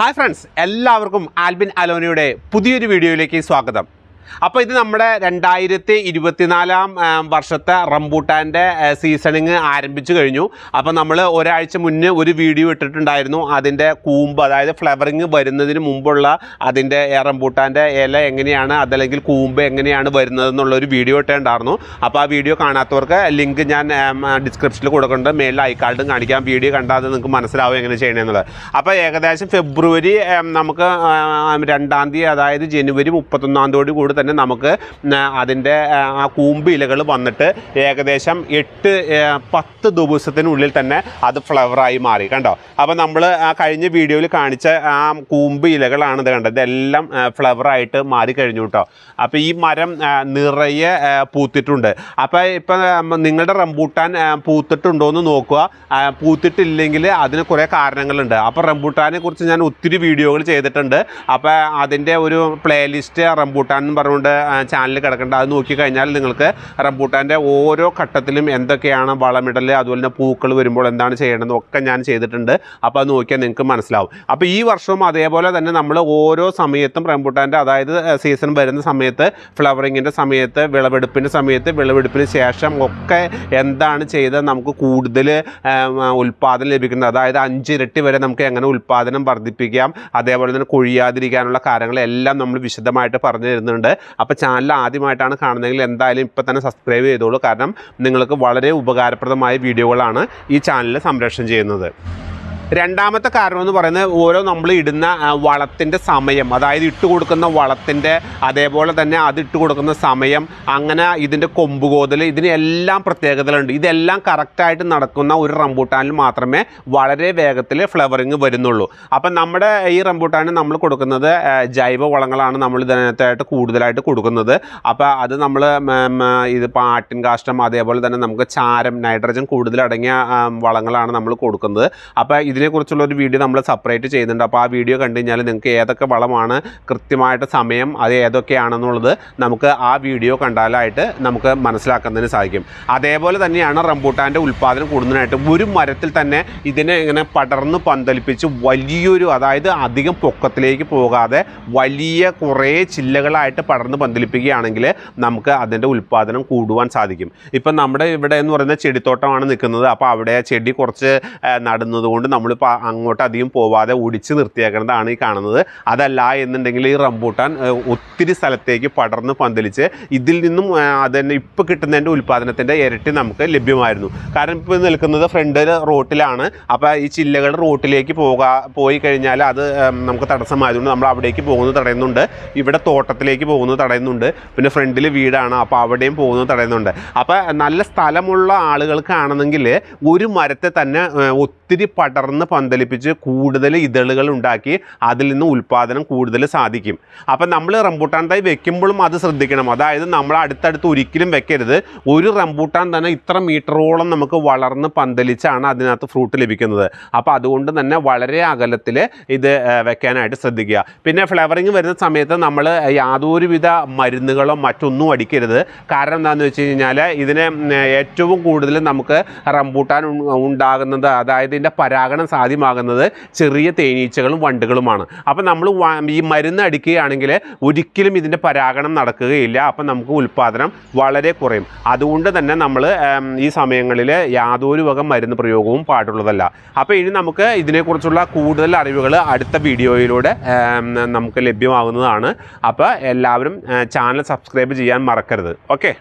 Hi friends എല്ലാവർക്കും ആൽബിൻ അലോനയുടെ പുതിയൊരു വീഡിയോയിലേക്ക് സ്വാഗതം. അപ്പോൾ ഇത് നമ്മുടെ രണ്ടായിരത്തി ഇരുപത്തിനാലാം വർഷത്തെ റംബൂട്ടാന്റെ സീസണിങ് ആരംഭിച്ചു കഴിഞ്ഞു. അപ്പോൾ നമ്മൾ ഒരാഴ്ച മുന്നേ ഒരു വീഡിയോ ഇട്ടിട്ടുണ്ടായിരുന്നു. അതിന്റെ കൂമ്പ് അതായത് ഫ്ലവറിങ് വരുന്നതിന് മുമ്പുള്ള അതിന്റെ റംബൂട്ടാന്റെ ഇല എങ്ങനെയാണ് അതല്ലെങ്കിൽ കൂമ്പ് എങ്ങനെയാണ് വരുന്നത് എന്നുള്ളൊരു വീഡിയോ ഇട്ടുണ്ടായിരുന്നു അപ്പോൾ ആ വീഡിയോ കാണാത്തവർക്ക് ലിങ്ക് ഞാൻ ഡിസ്ക്രിപ്ഷനിൽ കൊടുക്കുന്നുണ്ട്. മേളിൽ ഐക്കാർഡും കാണിക്കാം. വീഡിയോ കണ്ടാൽ നിങ്ങൾക്ക് മനസ്സിലാവും എങ്ങനെ ചെയ്യണമെന്നുള്ളത് അപ്പോൾ ഏകദേശം ഫെബ്രുവരി നമുക്ക് രണ്ടാം തീയതി അതായത് ജനുവരി മുപ്പത്തൊന്നാം തീയതി കൂടി തന്നെ നമുക്ക് അതിന്റെ ആ, കൂമ്പ് ഇലകൾ വന്നിട്ട് ഏകദേശം എട്ട് പത്ത് ദിവസത്തിനുള്ളിൽ തന്നെ അത് ഫ്ലവറായി മാറി. കണ്ടോ? അപ്പോൾ നമ്മൾ ആ കഴിഞ്ഞ വീഡിയോയിൽ കാണിച്ച ആ കൂമ്പ് ഇലകളാണ് ഇത് കണ്ടത്. ഇതെല്ലാം ഫ്ലവറായിട്ട് മാറി കഴിഞ്ഞു കേട്ടോ അപ്പോൾ ഈ മരം നിറയെ പൂത്തിട്ടുണ്ട്. അപ്പോൾ ഇപ്പം നിങ്ങളുടെ റംബൂട്ടാൻ പൂത്തിട്ടുണ്ടോ എന്ന് നോക്കുക. പൂത്തിട്ടില്ലെങ്കിൽ അതിന് കുറേ കാരണങ്ങളുണ്ട്. അപ്പോൾ റംബൂട്ടാനെ കുറിച്ച് ഞാൻ ഒത്തിരി വീഡിയോകൾ ചെയ്തിട്ടുണ്ട്. അപ്പോൾ അതിന്റെ ഒരു പ്ലേലിസ്റ്റ് റംബൂട്ടാൻ എന്ന് പറഞ്ഞുകൊണ്ട് ചാനലിൽ കിടക്കേണ്ട. അത് നോക്കിക്കഴിഞ്ഞാൽ നിങ്ങൾക്ക് റംബൂട്ടാന്റെ ഓരോ ഘട്ടത്തിലും എന്തൊക്കെയാണ് വളമിടൽ അതുപോലെ തന്നെ പൂക്കൾ വരുമ്പോൾ എന്താണ് ചെയ്യേണ്ടതെന്ന് ഒക്കെ ഞാൻ ചെയ്തിട്ടുണ്ട്. അപ്പോൾ അത് നോക്കിയാൽ നിങ്ങൾക്ക് മനസ്സിലാവും. അപ്പോൾ ഈ വർഷവും അതേപോലെ തന്നെ നമ്മൾ ഓരോ സമയത്തും റംബൂട്ടാന്റെ അതായത് സീസൺ വരുന്ന സമയത്ത് ഫ്ലവറിങ്ങിന്റെ സമയത്ത് വിളവെടുപ്പിന്റെ സമയത്ത് വിളവെടുപ്പിന് ശേഷം ഒക്കെ എന്താണ് ചെയ്ത് നമുക്ക് കൂടുതൽ ഉൽപ്പാദനം ലഭിക്കുന്നത്. അതായത് അഞ്ചിരട്ടി വരെ നമുക്ക് എങ്ങനെ ഉൽപ്പാദനം വർദ്ധിപ്പിക്കാം അതേപോലെ തന്നെ കൊഴിയാതിരിക്കാനുള്ള കാര്യങ്ങളെല്ലാം നമ്മൾ വിശദമായിട്ട് പറഞ്ഞു തരുന്നുണ്ട്. അപ്പോൾ ചാനൽ ആദ്യമായിട്ടാണ് കാണുന്നതെങ്കിൽ എന്തായാലും ഇപ്പം തന്നെ സബ്സ്ക്രൈബ് ചെയ്തോളൂ. കാരണം നിങ്ങൾക്ക് വളരെ ഉപകാരപ്രദമായ വീഡിയോകളാണ് ഈ ചാനൽ സംരക്ഷണം ചെയ്യുന്നത്. രണ്ടാമത്തെ കാരണം എന്ന് പറയുന്നത് ഓരോ നമ്മൾ ഇടുന്ന വളത്തിന്റെ സമയം അതായത് ഇട്ട് കൊടുക്കുന്ന വളത്തിന്റെ അതേപോലെ തന്നെ അത് ഇട്ട് കൊടുക്കുന്ന സമയം അങ്ങനെ ഇതിന്റെ കൊമ്പ് കോതൽ ഇതിന് എല്ലാം പ്രത്യേകതകളുണ്ട്. ഇതെല്ലാം കറക്റ്റായിട്ട് നടക്കുന്ന ഒരു റംബൂട്ടാനിൽ മാത്രമേ വളരെ വേഗത്തിൽ ഫ്ലവറിങ് വരുന്നുള്ളൂ. അപ്പം നമ്മുടെ ഈ റംബൂട്ടാന് നമ്മൾ കൊടുക്കുന്നത് ജൈവ വളങ്ങളാണ് നമ്മൾ ഇതിനകത്തായിട്ട് കൂടുതലായിട്ട് കൊടുക്കുന്നത്. അപ്പോൾ അത് നമ്മൾ ഇത് പാട്ടിൻ കാഷ്ടം അതേപോലെ തന്നെ നമുക്ക് ചാരം നൈട്രജൻ കൂടുതലടങ്ങിയ വളങ്ങളാണ് നമ്മൾ കൊടുക്കുന്നത്. അപ്പോൾ ഇതിനെക്കുറിച്ചുള്ള ഒരു വീഡിയോ നമ്മൾ സെപ്പറേറ്റ് ചെയ്യുന്നുണ്ട് അപ്പോൾ ആ വീഡിയോ കണ്ടു കഴിഞ്ഞാൽ നിങ്ങൾക്ക് ഏതൊക്കെ വളമാണ് കൃത്യമായിട്ട് സമയം അത് ഏതൊക്കെയാണെന്നുള്ളത് നമുക്ക് ആ വീഡിയോ കണ്ടാലായിട്ട് നമുക്ക് മനസ്സിലാക്കുന്നതിന് സാധിക്കും. അതേപോലെ തന്നെയാണ് റംബൂട്ടാന്റെ ഉൽപ്പാദനം കൂടുന്നതിനായിട്ട് ഒരു മരത്തിൽ തന്നെ ഇതിനെ ഇങ്ങനെ പടർന്ന് പന്തലിപ്പിച്ച് വലിയൊരു അതായത് അധികം പൊക്കത്തിലേക്ക് പോകാതെ വലിയ കുറേ ചില്ലകളായിട്ട് പടർന്ന് പന്തലിപ്പിക്കുകയാണെങ്കിൽ നമുക്ക് അതിന്റെ ഉൽപ്പാദനം കൂടുവാൻ സാധിക്കും. ഇപ്പം നമ്മുടെ ഇവിടെ എന്ന് പറയുന്ന ചെടിത്തോട്ടമാണ് നിൽക്കുന്നത്. അപ്പോൾ അവിടെ ചെടി കുറച്ച് നടുന്നത് കൊണ്ട് നമ്മളിപ്പോൾ അങ്ങോട്ട് അധികം പോവാതെ ഒടിച്ച് നിർത്തിയേക്കുന്നതാണ് ഈ കാണുന്നത്. അതല്ല എന്നുണ്ടെങ്കിൽ ഈ റംബൂട്ടാൻ ഒത്തിരി സ്ഥലത്തേക്ക് പടർന്ന് പന്തലിച്ച് ഇതിൽ നിന്നും അത് തന്നെ ഇപ്പോൾ കിട്ടുന്നതിന്റെ ഉൽപ്പാദനത്തിന്റെ ഇരട്ടി നമുക്ക് ലഭ്യമായിരുന്നു. കാരണം ഇപ്പോൾ നിൽക്കുന്നത് ഫ്രണ്ട് റോട്ടിലാണ് അപ്പോൾ ഈ ചില്ലകൾ റോട്ടിലേക്ക് പോകാ പോയി കഴിഞ്ഞാൽ അത് നമുക്ക് തടസ്സമായതുകൊണ്ട് നമ്മൾ അവിടേക്ക് പോകുന്നത് തടയുന്നുണ്ട്. ഇവിടെ തോട്ടത്തിലേക്ക് പോകുന്നത് തടയുന്നുണ്ട്. പിന്നെ ഫ്രണ്ടിൽ വീടാണ്. അപ്പോൾ അവിടെയും പോകുന്നത് തടയുന്നുണ്ട്. അപ്പോൾ നല്ല സ്ഥലമുള്ള ആളുകൾക്കാണെന്നെങ്കിൽ ഒരു മരത്തെ തന്നെ ഒത്തിരി പടർന്ന് പന്തലിപ്പിച്ച് കൂടുതൽ ഇതളുകൾ ഉണ്ടാക്കി അതിൽ നിന്ന് ഉൽപ്പാദനം കൂടുതൽ സാധിക്കും. അപ്പം നമ്മൾ റംബൂട്ടാൻ തൈ വെക്കുമ്പോഴും അത് ശ്രദ്ധിക്കണം. അതായത് നമ്മൾ അടുത്തടുത്ത് ഒരിക്കലും വെക്കരുത്. ഒരു റംബൂട്ടാൻ തന്നെ ഇത്ര മീറ്ററോളം നമുക്ക് വളർന്ന് പന്തലിച്ചാണ് അതിനകത്ത് ഫ്രൂട്ട് ലഭിക്കുന്നത്. അപ്പോൾ അതുകൊണ്ട് തന്നെ വളരെ അകലത്തിൽ ഇത് വെക്കാനായിട്ട് ശ്രദ്ധിക്കുക. പിന്നെ ഫ്ലവറിങ് വരുന്ന സമയത്ത് നമ്മൾ യാതൊരുവിധ മരുന്നുകളോ മറ്റൊന്നും അടിക്കരുത്. കാരണം എന്താണെന്ന് വെച്ച് കഴിഞ്ഞാൽ ഇതിന് ഏറ്റവും കൂടുതൽ നമുക്ക് റംബൂട്ടാൻ ഉണ്ടാകുന്നത് അതായത് ഇതിന്റെ പരാഗണം സാധ്യമാകുന്നത് ചെറിയ തേനീച്ചകളും വണ്ടുകളുമാണ്. അപ്പം നമ്മൾ ഈ മരുന്ന് അടിക്കുകയാണെങ്കിൽ ഒരിക്കലും ഇതിന്റെ പരാഗണം നടക്കുകയില്ല. അപ്പം നമുക്ക് ഉൽപ്പാദനം വളരെ കുറയും. അതുകൊണ്ട് തന്നെ നമ്മൾ ഈ സമയങ്ങളിൽ യാതൊരു വക മരുന്ന് പ്രയോഗവും പാടുള്ളതല്ല. അപ്പോൾ ഇനി നമുക്ക് ഇതിനെക്കുറിച്ചുള്ള കൂടുതൽ അറിവുകൾ അടുത്ത വീഡിയോയിലൂടെ നമുക്ക് ലഭ്യമാകുന്നതാണ്. അപ്പോൾ എല്ലാവരും ചാനൽ സബ്സ്ക്രൈബ് ചെയ്യാൻ മറക്കരുത്. ഓക്കെ?